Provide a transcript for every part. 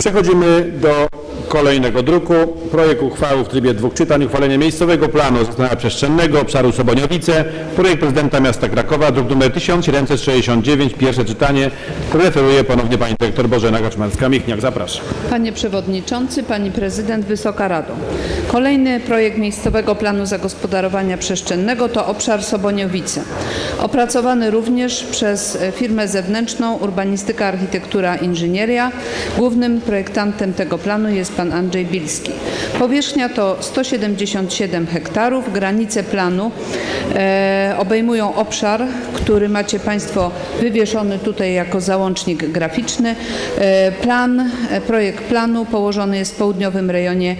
Przechodzimy do kolejnego druku. Projekt uchwały w trybie dwóch czytań. Uchwalenie miejscowego planu zastosowania przestrzennego obszaru Soboniowice. Projekt prezydenta miasta Krakowa, druk nr 1769. Pierwsze czytanie. Referuje ponownie pani dyrektor Bożena Kaczmarska-Michniak. Zapraszam. Panie Przewodniczący, Pani Prezydent, Wysoka Rado. Kolejny projekt miejscowego planu zagospodarowania przestrzennego to obszar Soboniowice. Opracowany również przez firmę zewnętrzną Urbanistyka, Architektura, Inżynieria. Głównym projektantem tego planu jest pan Andrzej Bilski. Powierzchnia to 177 hektarów. Granice planu e, obejmują obszar, który macie Państwo wywieszony tutaj jako załącznik graficzny. E, Plan, e, projekt planu położony jest w południowym rejonie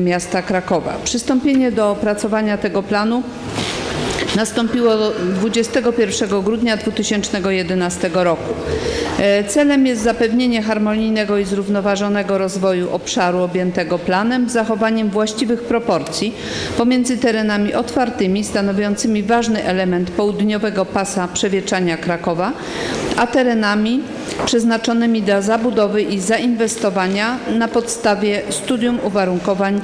miasta Krakowa. Przystąpienie do opracowania tego planu nastąpiło 21 grudnia 2011 roku. E, Celem jest zapewnienie harmonijnego i zrównoważonego rozwoju obszaru objętego planem z zachowaniem właściwych proporcji pomiędzy terenami otwartymi stanowiącymi ważny element południowego pasa przewietrzania Krakowa, a terenami przeznaczonymi do zabudowy i zainwestowania na podstawie studium uwarunkowań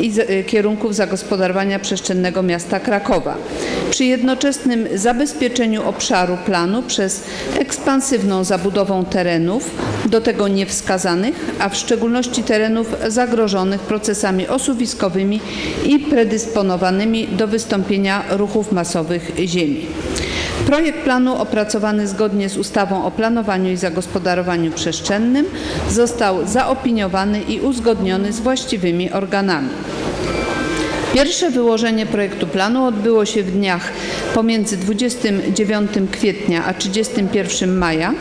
i e, kierunków zagospodarowania przestrzennego miasta Krakowa. Przy jednoczesnym zabezpieczeniu obszaru planu przez ekspansywną zabudową terenów, do tego niewskazanych, a w szczególności terenów zagrożonych procesami osuwiskowymi i predysponowanymi do wystąpienia ruchów masowych ziemi. Projekt planu opracowany zgodnie z ustawą o planowaniu i zagospodarowaniu przestrzennym został zaopiniowany i uzgodniony z właściwymi organami. Pierwsze wyłożenie projektu planu odbyło się w dniach pomiędzy 29 kwietnia a 31 maja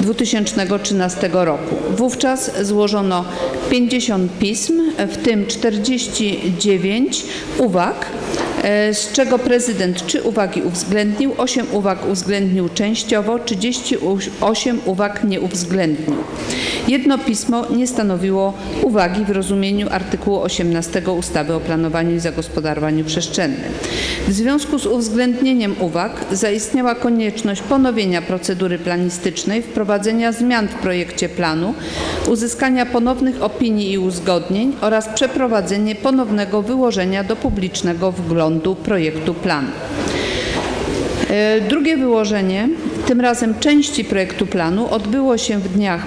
2013 roku. Wówczas złożono 50 pism, w tym 49 uwag, z czego prezydent trzy uwagi uwzględnił, 8 uwag uwzględnił częściowo, 38 uwag nie uwzględnił. Jedno pismo nie stanowiło uwagi w rozumieniu artykułu 18 ustawy o planowaniu i zagospodarowaniu przestrzennym. W związku z uwzględnieniem uwag zaistniała konieczność ponowienia procedury planistycznej, wprowadzenia zmian w projekcie planu, uzyskania ponownych opinii i uzgodnień oraz przeprowadzenie ponownego wyłożenia do publicznego wglądu projektu planu. E, Drugie wyłożenie, tym razem części projektu planu, odbyło się w dniach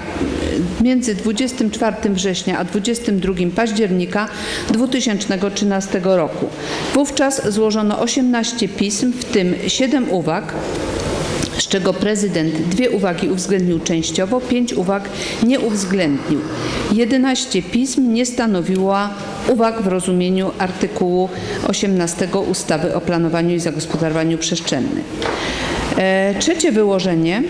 e, między 24 września a 22 października 2013 roku. Wówczas złożono 18 pism, w tym 7 uwag, z czego prezydent dwie uwagi uwzględnił częściowo, pięć uwag nie uwzględnił. 11 pism nie stanowiło uwag w rozumieniu artykułu 18 ustawy o planowaniu i zagospodarowaniu przestrzennym. E, Trzecie wyłożenie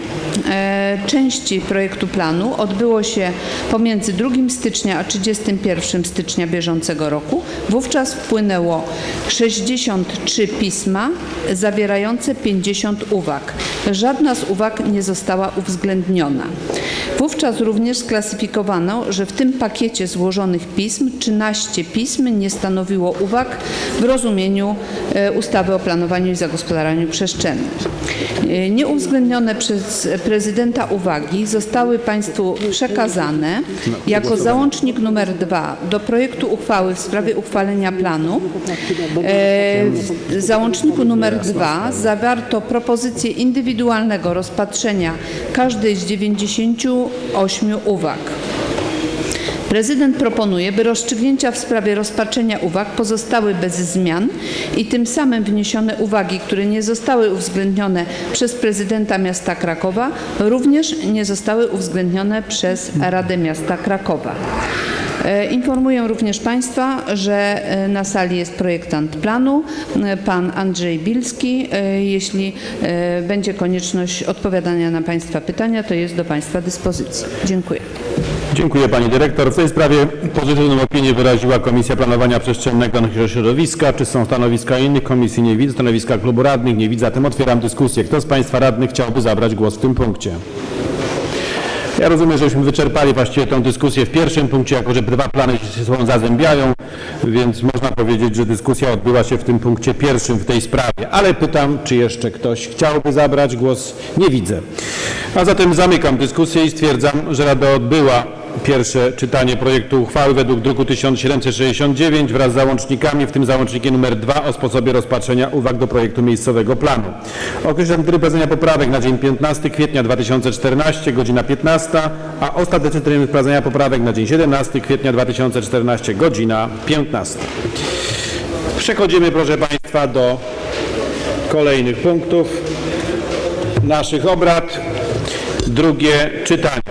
części projektu planu odbyło się pomiędzy 2 stycznia a 31 stycznia bieżącego roku. Wówczas wpłynęło 63 pisma zawierające 50 uwag. Żadna z uwag nie została uwzględniona. Wówczas również sklasyfikowano, że w tym pakiecie złożonych pism 13 pism nie stanowiło uwag w rozumieniu e, ustawy o planowaniu i zagospodarowaniu przestrzennym. E, Nieuwzględnione przez prezydenta uwagi zostały Państwu przekazane jako załącznik numer 2 do projektu uchwały w sprawie uchwalenia planu. E, W załączniku numer 2 zawarto propozycję indywidualnego rozpatrzenia każdej z 98 uwag. Prezydent proponuje, by rozstrzygnięcia w sprawie rozpatrzenia uwag pozostały bez zmian i tym samym wniesione uwagi, które nie zostały uwzględnione przez prezydenta miasta Krakowa, również nie zostały uwzględnione przez Radę Miasta Krakowa. E, Informuję również Państwa, że e, na sali jest projektant planu, e, pan Andrzej Bilski. Jeśli będzie konieczność odpowiadania na Państwa pytania, to jest do Państwa dyspozycji. Dziękuję. Dziękuję pani dyrektor. W tej sprawie pozytywną opinię wyraziła Komisja Planowania Przestrzennego i Środowiska. Czy są stanowiska innych komisji? Nie widzę. Stanowiska klubu radnych? Nie widzę. Zatem otwieram dyskusję. Kto z państwa radnych chciałby zabrać głos w tym punkcie? Ja rozumiem, żeśmy wyczerpali właściwie tę dyskusję w pierwszym punkcie, jako że dwa plany się sobą zazębiają, więc można powiedzieć, że dyskusja odbyła się w tym punkcie pierwszym w tej sprawie. Ale pytam, czy jeszcze ktoś chciałby zabrać głos? Nie widzę. A zatem zamykam dyskusję i stwierdzam, że Rada odbyła pierwsze czytanie projektu uchwały według druku 1769 wraz z załącznikami, w tym załącznikiem nr 2 o sposobie rozpatrzenia uwag do projektu miejscowego planu. Określam tryb wprowadzenia poprawek na dzień 15 kwietnia 2014, godzina 15, a ostateczny termin wprowadzenia poprawek na dzień 17 kwietnia 2014, godzina 15. Przechodzimy, proszę Państwa, do kolejnych punktów naszych obrad. Drugie czytania.